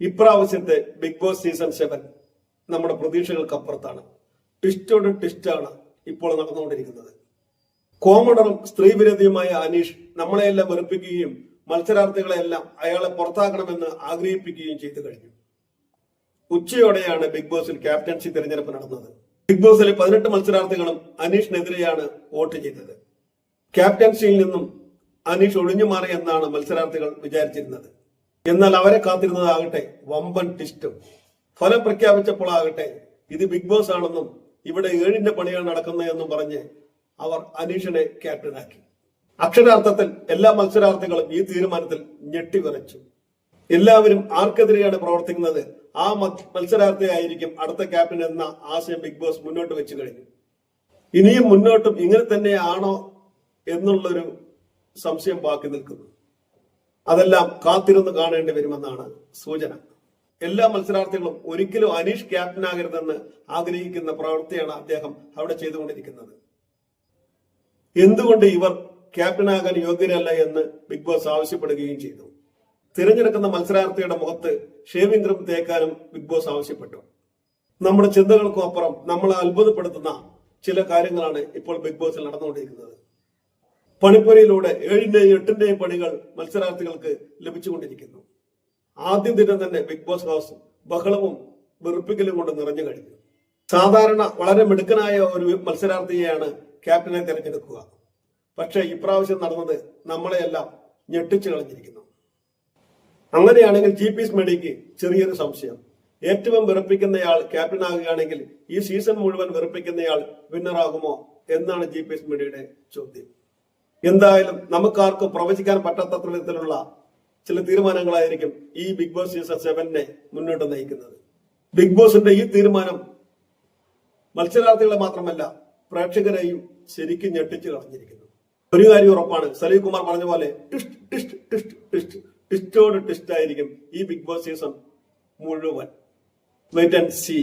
ഇപ്രാവശ്യത്തെ big Boss season seven നമ്മുടെ പ്രതീക്ഷകൾക്കപ്പുറത്താണ്. ട്വിസ്റ്റോട് ട്വിസ്റ്റാണ് ഇപ്പോൾ നടന്നുകൊണ്ടിരിക്കുന്നത്. കോമഡറും സ്ത്രീവിരോധിയുമായ അനീഷ് നമ്മളെയെല്ലാം വെറുപ്പിക്കുകയും മത്സരാർത്ഥികളെല്ലാം അയാളെ പുറത്താക്കണമെന്ന് ആഗ്രഹിപ്പിക്കുകയും ചെയ്തു കഴിഞ്ഞു. ഉച്ചയോടെയാണ് ബിഗ് ബോസിൽ ക്യാപ്റ്റൻസി തിരഞ്ഞെടുപ്പ് നടന്നത്. ബിഗ് ബോസിലെ പതിനെട്ട് മത്സരാർത്ഥികളും അനീഷിനെതിരെയാണ് വോട്ട് ചെയ്തത്. ക്യാപ്റ്റൻസിയിൽ നിന്നും അനീഷ് ഒഴിഞ്ഞു മാറി എന്നാണ് മത്സരാർത്ഥികൾ വിചാരിച്ചിരുന്നത്. എന്നാൽ അവരെ കാത്തിരുന്നതാകട്ടെ വമ്പൻ ടിസ്റ്റും ഫലം പ്രഖ്യാപിച്ചപ്പോൾ ആകട്ടെ ഇത് ബിഗ് ബോസ് ആണെന്നും ഇവിടെ ഏഴിന്റെ പണിയാണ് നടക്കുന്നതെന്നും പറഞ്ഞ് അവർ അനീഷിനെ ക്യാപ്റ്റനാക്കി അക്ഷരാർത്ഥത്തിൽ എല്ലാ മത്സരാർത്ഥികളും ഈ തീരുമാനത്തിൽ ഞെട്ടിവിറച്ചു എല്ലാവരും ആർക്കെതിരെയാണ് പ്രവർത്തിക്കുന്നത്? ആ മത്സരാർത്ഥിയായിരിക്കും അടുത്ത ക്യാപ്റ്റൻ എന്ന ആശയം ബിഗ് ബോസ് മുന്നോട്ട് വെച്ചു കഴിഞ്ഞു. ഇനിയും മുന്നോട്ടും ഇങ്ങനെ തന്നെയാണോ എന്നുള്ളൊരു സംശയം ബാക്കി നിൽക്കുന്നു. അതെല്ലാം കാത്തിരുന്ന് കാണേണ്ടി വരുമെന്നാണ് സൂചന. എല്ലാ മത്സരാർത്ഥികളും ഒരിക്കലും അനീഷ് ക്യാപ്റ്റനാകരുതെന്ന് ആഗ്രഹിക്കുന്ന പ്രവൃത്തിയാണ് അദ്ദേഹം അവിടെ ചെയ്തുകൊണ്ടിരിക്കുന്നത്. എന്തുകൊണ്ട് ഇവർ ക്യാപ്റ്റനാകാൻ യോഗ്യരല്ല എന്ന് ബിഗ് ബോസ് ആവശ്യപ്പെടുകയും ചെയ്തു. തിരഞ്ഞെടുക്കുന്ന മത്സരാർത്ഥിയുടെ മുഖത്ത് ഷേവിംഗ് ക്രീം തേക്കാനും ബിഗ് ബോസ് ആവശ്യപ്പെട്ടു. നമ്മുടെ ചിന്തകൾക്കും അപ്പുറം നമ്മളെ അത്ഭുതപ്പെടുത്തുന്ന ചില കാര്യങ്ങളാണ് ഇപ്പോൾ ബിഗ് ബോസിൽ നടന്നുകൊണ്ടിരിക്കുന്നത്. പണിപ്പുരയിലൂടെ ഏഴിന്റെയും എട്ടിന്റെയും പണികൾ മത്സരാർത്ഥികൾക്ക് ലഭിച്ചുകൊണ്ടിരിക്കുന്നു. ആദ്യ ദിനം തന്നെ ബിഗ് ബോസ് ഹൗസ് ബഹളവും വെറുപ്പിക്കലും കൊണ്ട് നിറഞ്ഞു കഴിഞ്ഞു. സാധാരണ വളരെ മിടുക്കനായ ഒരു മത്സരാർത്ഥിയെയാണ് ക്യാപ്റ്റനെ തിരഞ്ഞെടുക്കുക. പക്ഷെ ഇപ്രാവശ്യം നടന്നത് നമ്മളെയെല്ലാം ഞെട്ടിച്ചു കളഞ്ഞിരിക്കുന്നു. അങ്ങനെയാണെങ്കിൽ ജി പി മെഡിക്ക് ചെറിയൊരു സംശയം. ഏറ്റവും വെറുപ്പിക്കുന്നയാൾ ക്യാപ്റ്റൻ ആകുകയാണെങ്കിൽ ഈ സീസൺ മുഴുവൻ വെറുപ്പിക്കുന്നയാൾ വിന്നറാകുമോ എന്നാണ് ജി പി എസ് മീഡിയയുടെ ചോദ്യം. എന്തായാലും നമുക്കാർക്കും പ്രവചിക്കാൻ പറ്റാത്ത വിധത്തിലുള്ള ചില തീരുമാനങ്ങളായിരിക്കും ഈ ബിഗ് ബോസ് സീസൺ സെവനെ മുന്നോട്ട് നയിക്കുന്നത്. ബിഗ് ബോസിന്റെ ഈ തീരുമാനം മത്സരാർത്ഥികളെ മാത്രമല്ല പ്രേക്ഷകരെയും ശരിക്കും ഞെട്ടിച്ചു കളഞ്ഞിരിക്കുന്നു. ഒരു കാര്യം ഉറപ്പാണ് സലീം കുമാർ പറഞ്ഞ പോലെ ടിസ്റ്റ് ടിസ്റ്റ് ടിസ്റ്റ് ടിസ്റ്റോട് ടിസ്റ്റ് ആയിരിക്കും ഈ ബിഗ് ബോസ് സീസൺ മുഴുവൻ. Wait and see